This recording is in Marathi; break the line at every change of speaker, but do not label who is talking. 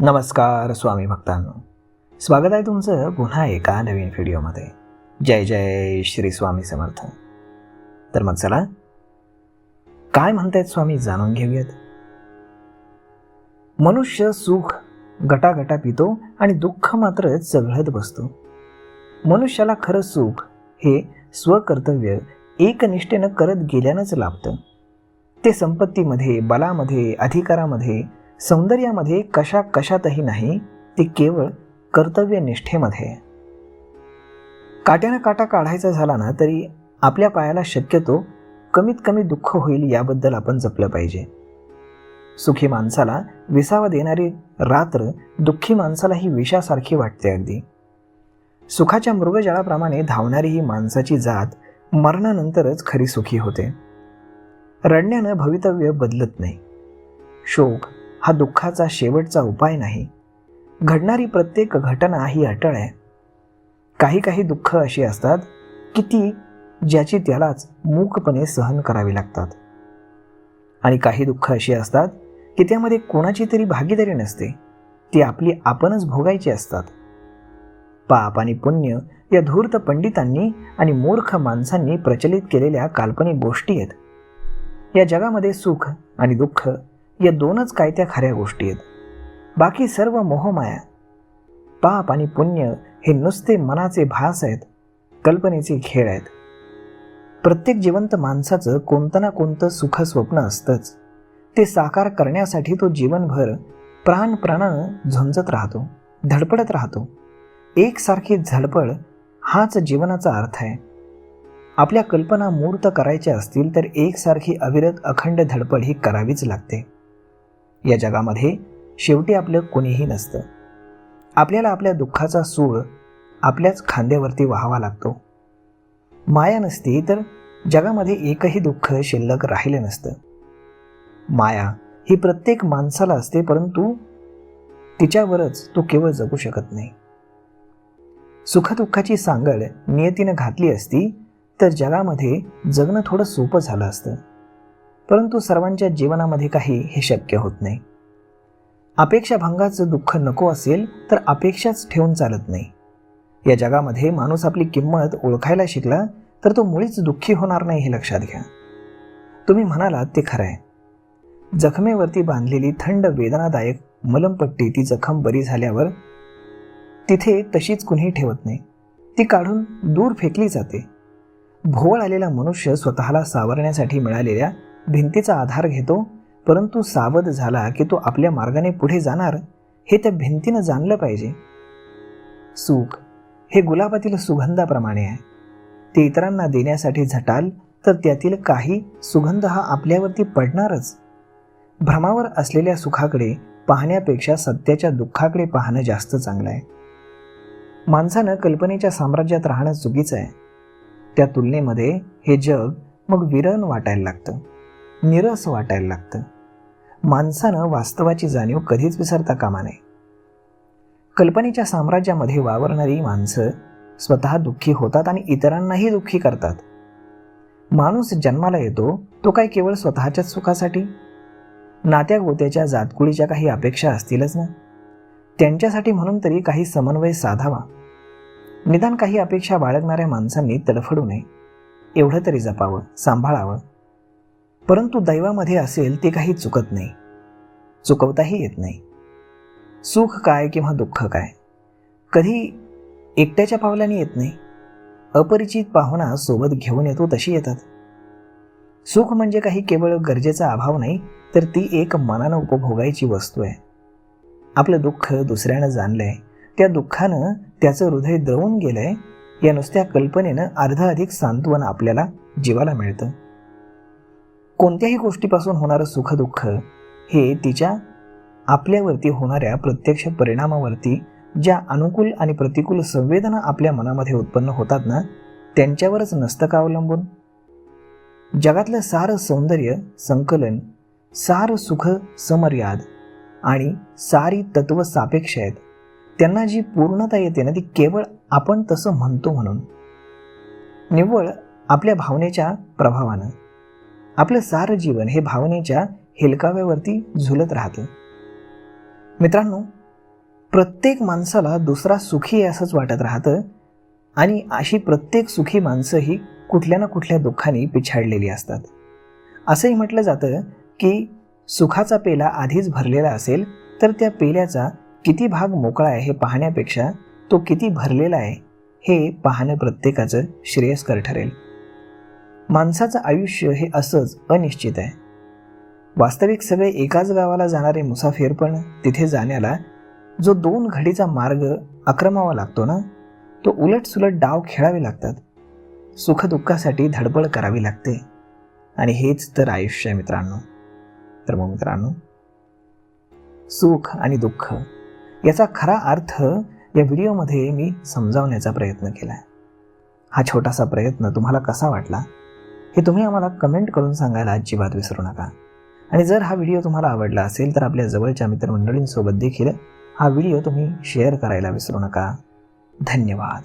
नमस्कार स्वामी भक्तांनो. स्वागत आहे तुमचं पुन्हा एका नवीन व्हिडिओमध्ये. जय जय श्री स्वामी समर्थ. तर मग चला काय म्हणतायत स्वामी जाणून घेऊयात. मनुष्य सुख गटागटा पितो आणि दुःख मात्र चघळत बसतो. मनुष्याला खरं सुख हे स्वकर्तव्य एकनिष्ठेनं करत गेल्यानंच लाभतं. ते संपत्तीमध्ये बलामध्ये अधिकारामध्ये सौंदर्यामध्ये कशा कशातही नाही ते केवळ कर्तव्यनिष्ठेमध्ये. काट्यानं काटा काढायचा झाला ना तरी आपल्या पायाला शक्यतो कमीत कमी दुःख होईल याबद्दल आपण जपलं पाहिजे. सुखी माणसाला विसावा देणारी रात्र दुःखी माणसाला ही विषासारखी वाटते अगदी. सुखाच्या मृगजळाप्रमाणे धावणारी ही माणसाची जात मरणानंतरच खरी सुखी होते. रडण्यानं भवितव्य बदलत नाही. शोक हा दुःखाचा शेवटचा उपाय नाही. घडणारी प्रत्येक घटना ही अटळ आहे. काही काही दुःख अशी असतात की ती ज्याची त्यालाच मूकपणे सहन करावी लागतात. आणि काही दुःख अशी असतात की त्यामध्ये कोणाची तरी भागीदारी नसते. ती आपली आपणच भोगायची असतात. पाप आणि पुण्य या धूर्त पंडितांनी आणि मूर्ख माणसांनी प्रचलित केलेल्या काल्पनिक गोष्टी आहेत. या जगामध्ये सुख आणि दुःख या दोनच काय त्या खऱ्या गोष्टी आहेत. बाकी सर्व मोहमाया. पाप आणि पुण्य हे नुसते मनाचे भास आहेत कल्पनेचे खेळ आहेत. प्रत्येक जिवंत माणसाचं कोणतं ना कोणतं सुख स्वप्न असतंच. ते साकार करण्यासाठी तो जीवनभर प्राण झुंजत राहतो धडपडत राहतो. एकसारखी झडपड हाच जीवनाचा अर्थ आहे. आपल्या कल्पना मूर्त करायच्या असतील तर एकसारखी अविरत अखंड धडपड ही करावीच लागते. या जगामध्ये शेवटी आपलं कोणीही नसतं. आपल्याला आपल्या दुःखाचा सूळ आपल्याच खांद्यावरती व्हावा लागतो. माया नसती तर जगामध्ये एकही दुःख शिल्लक राहिलं नसतं. माया ही प्रत्येक माणसाला असते परंतु तिच्यावरच तो केवळ जगू शकत नाही. सुखदुःखाची सांगड नियतीनं घातली असती तर जगामध्ये जगणं थोडं सोपं झालं असतं. परंतु सर्वांच्या जीवनामध्ये काही हे शक्य होत नाही. अपेक्षाभंगाचं दुःख नको असेल तर अपेक्षाच ठेवून चालत नाही. या जगामध्ये माणूस आपली किंमत ओळखायला शिकला तर तो मुळीच दुःखी होणार नाही हे लक्षात घ्या. तुम्ही म्हणालात ते खरं आहे जखमेवरती बांधलेली थंड वेदनादायक मलमपट्टी ती जखम बरी झाल्यावर तिथे तशीच कुणीही ठेवत नाही. ती काढून दूर फेकली जाते. भोवळ आलेला मनुष्य स्वतःला सावरण्यासाठी मिळालेल्या भिंतीचा आधार घेतो परंतु सावध झाला की तो आपल्या मार्गाने पुढे जाणार हे त्या भिंतीनं जाणलं पाहिजे. सुख हे गुलाबातील सुगंधाप्रमाणे आहे. ते इतरांना देण्यासाठी झटाल तर त्यातील काही सुगंध हा आपल्यावरती पडणारच. भ्रमावर असलेल्या सुखाकडे पाहण्यापेक्षा सत्याच्या दुःखाकडे पाहणं जास्त चांगलं आहे. माणसानं कल्पनेच्या साम्राज्यात राहणं चुकीचं आहे. त्या तुलनेमध्ये हे जग मग विरण वाटायला लागतं. निरस वाटायला लागतं. माणसानं वास्तवाची जाणीव कधीच विसरता कामा नये. कल्पनेच्या साम्राज्यामध्ये वावरणारी माणसं स्वतः दुःखी होतात आणि इतरांनाही दुःखी करतात. माणूस जन्माला येतो तो काय केवळ स्वतःच्याच सुखासाठी? नात्या गोत्याच्या जातकुळीच्या काही अपेक्षा असतीलच ना? त्यांच्यासाठी म्हणून तरी काही समन्वय साधावा. निदान काही अपेक्षा बाळगणाऱ्या माणसांनी तडफडू नये. एवढं तरी जपावं सांभाळावं. परंतु दैवामध्ये असेल ते काही चुकत नाही. चुकवताही येत नाही. सुख काय किंवा दुःख काय? कधी एकट्याच्या पावलाने येत नाही. अपरिचित पाहुणा सोबत घेऊन येतो तशी येतात. सुख म्हणजे काही केवळ गरजेचा अभाव नाही तर ती एक मनानं उपभोगायची वस्तू आहे. आपलं दुःख दुसऱ्यानं जाणलंय त्या दुःखानं त्याचं हृदय द्रवून गेलंय या नुसत्या कल्पनेनं अर्ध अधिक सांत्वन आपल्याला जीवाला मिळतं. कोणत्याही गोष्टीपासून होणारं सुखदुःख हे तिच्या आपल्यावरती होणाऱ्या प्रत्यक्ष परिणामावरती ज्या अनुकूल आणि प्रतिकूल संवेदना आपल्या मनामध्ये उत्पन्न होतात ना त्यांच्यावरच नसतं का अवलंबून? जगातलं सारं सौंदर्य संकलन सार सुख समर्याद आणि सारी तत्व सापेक्ष आहेत. त्यांना जी पूर्णता येते ना ती केवळ आपण तसं म्हणतो म्हणून. निव्वळ आपल्या भावनेच्या प्रभावानं. आपलं सारं जीवन हे भावनेच्या हेलकाव्यावरती झुलत राहतं. मित्रांनो प्रत्येक माणसाला दुसरा सुखी आहे असंच वाटत राहतं आणि अशी प्रत्येक सुखी माणसं ही कुठल्या ना कुठल्या दुःखाने पिछाडलेली असतात. असंही म्हटलं जातं की सुखाचा पेला आधीच भरलेला असेल तर त्या पेल्याचा किती भाग मोकळा आहे हे पाहण्यापेक्षा तो किती भरलेला आहे हे पाहणं प्रत्येकाचं श्रेयस्कर ठरेल. माणसाचं आयुष्य हे असंच अनिश्चित आहे. वास्तविक सगळे एकाच गावाला जाणारे मुसाफिर पण तिथे जाण्याला जो दोन घडीचा मार्ग आक्रमावा लागतो ना तो उलट सुलट डाव खेळावे लागतात. सुखदुःखासाठी धडपड करावी लागते. आणि हेच तर आयुष्य आहे मित्रांनो. तर मग मित्रांनो सुख आणि दुःख याचा खरा अर्थ या व्हिडिओमध्ये मी समजावण्याचा प्रयत्न केला हा छोटासा प्रयत्न तुम्हाला कसा वाटला? हे तुम्ही आम्हाला कमेंट करून सांगायला अजिबात विसरू नका. आणि जर हा व्हिडिओ तुम्हाला आवडला असेल तर आपल्या जवळच्या मित्रमंडळींसोबत देखील हा व्हिडिओ तुम्ही शेअर करायला विसरू नका. धन्यवाद.